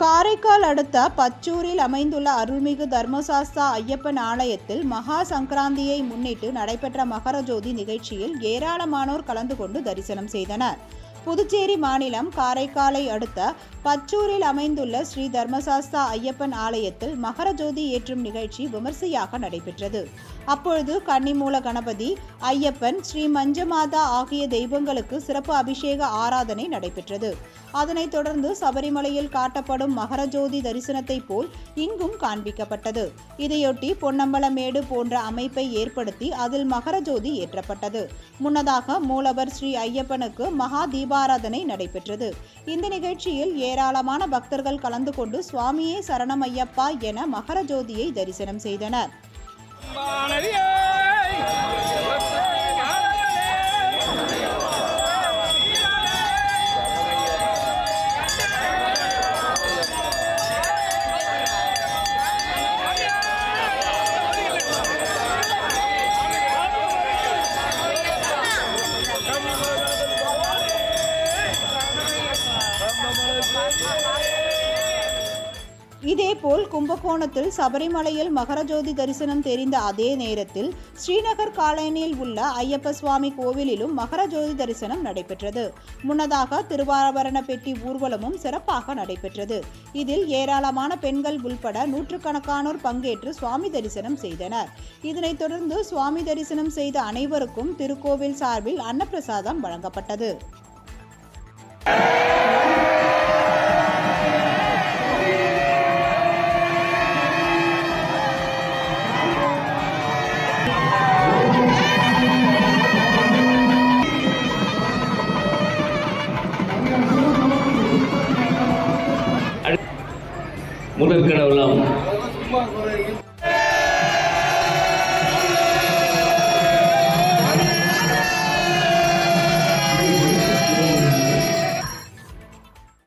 காரைக்கால் அடுத்த பச்சூரில் அமைந்துள்ள அருள்மிகு தர்மசாஸ்தா ஐயப்பன் ஆலயத்தில் மகா சங்கராந்தியை முன்னிட்டு நடைபெற்ற மகரஜோதி நிகழ்ச்சியில் ஏராளமானோர் கலந்து கொண்டு தரிசனம் செய்தனர். புதுச்சேரி மாநிலம் காரைக்காலை அடுத்த பச்சூரில் அமைந்துள்ள ஸ்ரீ தர்மசாஸ்தா ஐயப்பன் ஆலயத்தில் மகரஜோதி ஏற்றும் நிகழ்ச்சி விமர்சையாக நடைபெற்றது. அப்பொழுது கன்னிமூல கணபதி ஐயப்பன் ஸ்ரீ மஞ்சமாதா ஆகிய தெய்வங்களுக்கு சிறப்பு அபிஷேக ஆராதனை நடைபெற்றது. அதனைத் தொடர்ந்து சபரிமலையில் காட்டப்படும் மகரஜோதி தரிசனத்தை போல் இங்கும் காண்பிக்கப்பட்டது. இதையொட்டி பொன்னம்பலமேடு போன்ற அமைப்பை ஏற்படுத்தி அதில் மகரஜோதி ஏற்றப்பட்டது. முன்னதாக மூலவர் ஸ்ரீ ஐயப்பனுக்கு மகா தீபாராதனை நடைபெற்றது. இந்த நிகழ்ச்சியில் ஏராளமான பக்தர்கள் கலந்து கொண்டு சுவாமியே சரணம் ஐயப்பா என மகரஜோதியை தரிசனம் செய்தனர். இதேபோல் கும்பகோணத்தில் சபரிமலையில் மகரஜோதி தரிசனம் தெரிந்த அதே நேரத்தில் ஸ்ரீநகர் காலனியில் உள்ள ஐயப்ப சுவாமி கோவிலிலும் மகரஜோதி தரிசனம் நடைபெற்றது. முன்னதாக திருவாபரண பெட்டி ஊர்வலமும் சிறப்பாக நடைபெற்றது. இதில் ஏராளமான பெண்கள் உள்பட நூற்றுக்கணக்கானோர் பங்கேற்று சுவாமி தரிசனம் செய்தனர். இதனைத் தொடர்ந்து சுவாமி தரிசனம் செய்த அனைவருக்கும் திருக்கோவில் சார்பில் அன்னப்பிரசாதம் வழங்கப்பட்டது. முதற்கடவுளாம்